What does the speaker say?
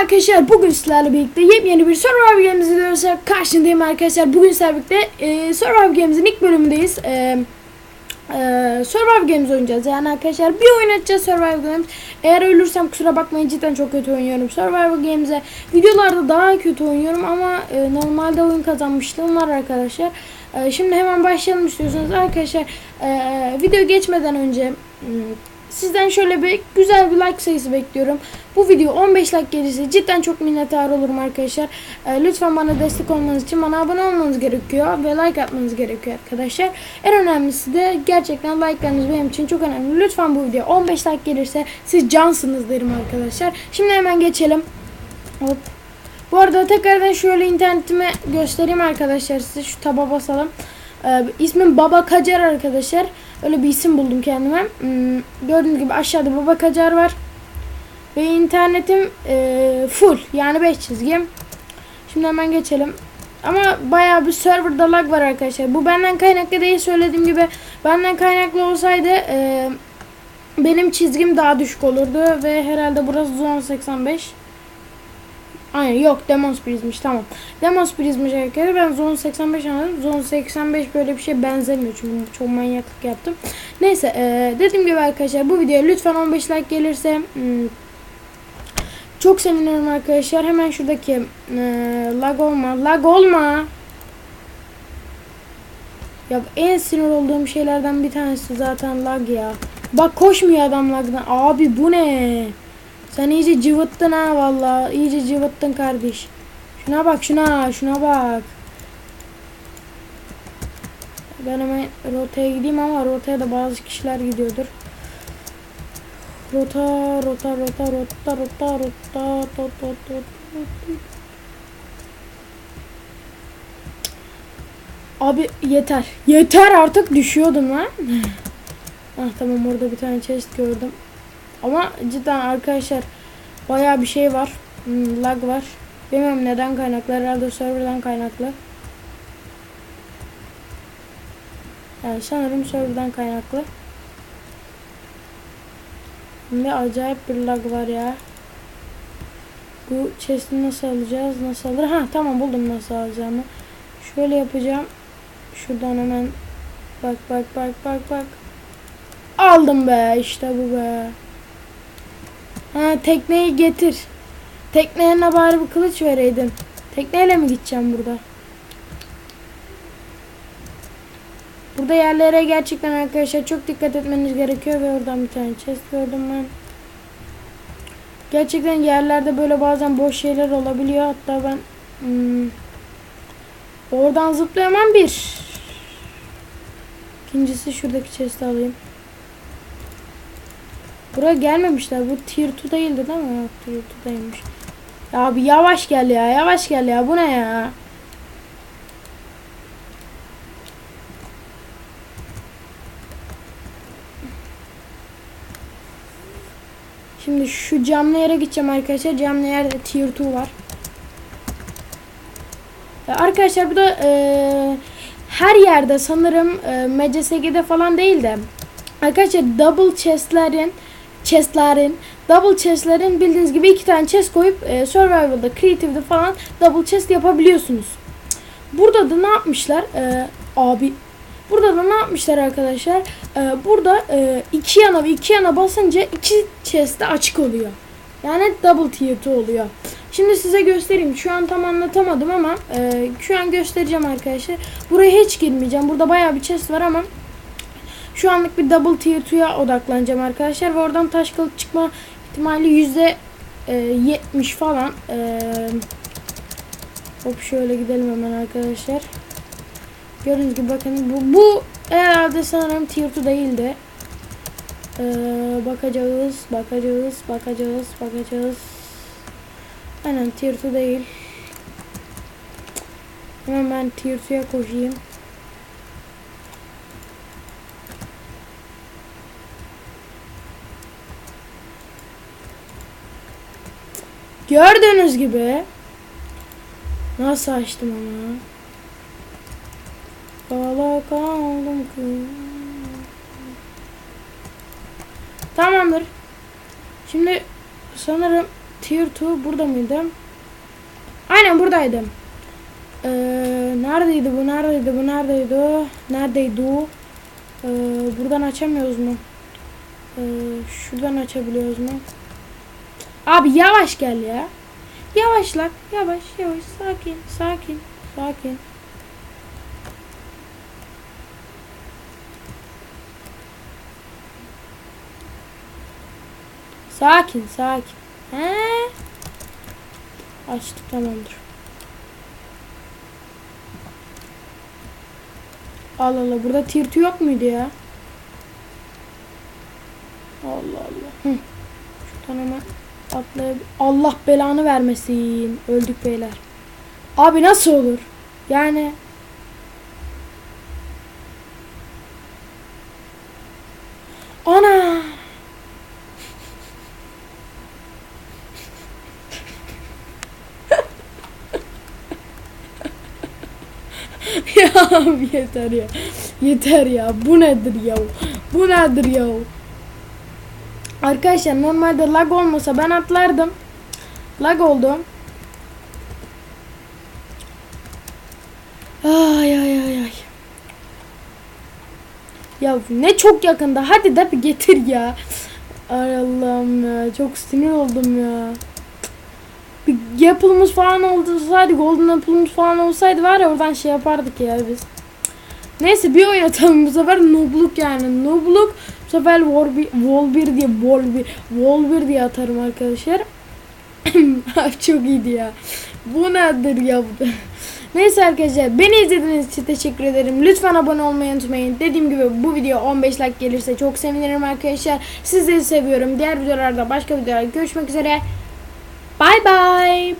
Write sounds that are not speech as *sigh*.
arkadaşlar bugün sizlerle birlikte yepyeni bir Survivor Games videosu karşındayım arkadaşlar. Bugün sizlerle birlikte e, Survivor Games'in ilk bölümündeyiz. E, e, Survivor Games oynayacağız yani arkadaşlar bir oyun açacağız Survivor Games. Eğer ölürsem kusura bakmayın cidden çok kötü oynuyorum Survivor Games'e. Videolarda daha kötü oynuyorum ama e, normalde oyun kazanmışlığım var arkadaşlar. E, şimdi hemen başlayalım istiyorsanız arkadaşlar. E, video geçmeden önce... hmm, Sizden şöyle bir güzel bir like sayısı bekliyorum. Bu video 15 like gelirse cidden çok minnettar olurum arkadaşlar. Ee, lütfen bana destek olmanız için bana abone olmanız gerekiyor ve like atmanız gerekiyor arkadaşlar. En önemlisi de gerçekten like'larınız benim için çok önemli. Lütfen bu video 15 like gelirse siz cansınız derim arkadaşlar. Şimdi hemen geçelim. Hop. Bu arada tekrardan şöyle internetimi göstereyim arkadaşlar size. Şu taba basalım. Ee, ismim Baba Kacar arkadaşlar. Öyle bir isim buldum kendime. Hmm, gördüğünüz gibi aşağıda Baba Kacar var. Ve internetim e, full. Yani 5 çizgim. Şimdi hemen geçelim. Ama bayağı bir serverda lag var arkadaşlar. Bu benden kaynaklı değil söylediğim gibi. Benden kaynaklı olsaydı e, benim çizgim daha düşük olurdu. Ve herhalde burası zone 85. Aynen yok Demons Prism'miş tamam. Demons Prism'miş arkadaşlar ben Zone 85 anladım. Zone 85 böyle bir şey benzemiyor çünkü çok manyaklık yaptım. Neyse e, dediğim gibi arkadaşlar bu videoya lütfen 15 like gelirse hmm, çok sevinirim arkadaşlar. Hemen şuradaki e, lag olma lag olma. Ya en sinir olduğum şeylerden bir tanesi zaten lag ya. Bak koşmuyor adam lagdan. Abi bu ne? Sen iyice cıvıttın ha valla. İyice cıvıttın kardeş. Şuna bak şuna. Şuna bak. Ben hemen rotaya gideyim ama rotaya da bazı kişiler gidiyordur. Rota, rota, rota, rota, rota, rota, rota, rota. Abi yeter. Yeter artık düşüyordum lan. ah tamam orada bir tane chest gördüm. Ama cidden arkadaşlar baya bir şey var. Hmm, lag var. Bilmiyorum neden kaynaklı. Herhalde serverdan kaynaklı. Yani sanırım serverdan kaynaklı. Ve acayip bir lag var ya. Bu chest'i nasıl alacağız? Nasıl alır? Ha tamam buldum nasıl alacağımı. Şöyle yapacağım. Şuradan hemen bak bak bak bak bak. Aldım be işte bu be. Ha tekneyi getir. Teknelerine bari bir kılıç vereydin. Tekneyle mi gideceğim burada? Burada yerlere gerçekten arkadaşlar çok dikkat etmeniz gerekiyor ve oradan bir tane chest gördüm ben. Gerçekten yerlerde böyle bazen boş şeyler olabiliyor. Hatta ben hmm, oradan zıplayamam bir. İkincisi şuradaki chest'i alayım. Buraya gelmemişler. Bu tier 2 değildi değil mi? Yok tier 2'daymış. Ya abi yavaş gel ya. Yavaş gel ya. Bu ne ya? Şimdi şu camlı yere gideceğim arkadaşlar. Camlı yerde tier 2 var. Arkadaşlar bu da e, her yerde sanırım e, MCSG'de falan değil de Arkadaşlar double chestlerin chestlerin double chestlerin bildiğiniz gibi iki tane chest koyup e, survival'da creative'de falan double chest yapabiliyorsunuz. Burada da ne yapmışlar? E, abi burada da ne yapmışlar arkadaşlar? E, burada e, iki yana iki yana basınca iki chest de açık oluyor. Yani double 2 oluyor. Şimdi size göstereyim. Şu an tam anlatamadım ama e, şu an göstereceğim arkadaşlar. Buraya hiç girmeyeceğim. Burada bayağı bir chest var ama şu anlık bir double tier 2'ya odaklanacağım arkadaşlar ve oradan taş kılıç çıkma ihtimali yüzde e, 70 falan. E, hop şöyle gidelim hemen arkadaşlar. Gördüğünüz gibi bakın bu, bu herhalde sanırım tier 2 değildi. E, bakacağız, bakacağız, bakacağız, bakacağız. Aynen tier 2 değil. Hemen ben tier 2'ye koşayım. Gördüğünüz gibi nasıl açtım onu? Kala kaldım. Tamamdır. Şimdi sanırım Tier 2 burada mıydım? Aynen buradaydım. Ee, neredeydi bu? Neredeydi bu? Neredeydi? Neredeydi o? Ee, buradan açamıyoruz mu? Ee, şuradan açabiliyoruz mu? Abi yavaş gel ya. Yavaşla. Yavaş yavaş. Sakin. Sakin. Sakin. Sakin sakin. He? Açtık tamamdır. Allah Allah burada tirti yok muydu ya? Allah Allah. Hı. Şuradan hemen atlayıp Allah belanı vermesin. Öldük beyler. Abi nasıl olur? Yani Ana! *laughs* ya abi yeter ya. Yeter ya. Bu nedir ya? Bu nedir ya? Arkadaşlar normalde lag olmasa ben atlardım. Lag oldu. Ay ay ay ay. Ya ne çok yakında. Hadi de bir getir ya. Ay Allah'ım ya. Çok sinir oldum ya. Bir Apple'ımız falan olsaydı, Golden Apple'ımız falan olsaydı var ya oradan şey yapardık ya biz. Neyse bir oyun atalım bu sefer noobluk yani noobluk bu sefer War 1, Wall 1 diye Wall 1, Wall 1 diye atarım arkadaşlar. *laughs* Çok iyiydi ya. Bu nedir ya bu? *laughs* Neyse arkadaşlar beni izlediğiniz için teşekkür ederim. Lütfen abone olmayı unutmayın. Dediğim gibi bu video 15 like gelirse çok sevinirim arkadaşlar. Sizleri seviyorum. Diğer videolarda başka videolarda görüşmek üzere. Bye bye.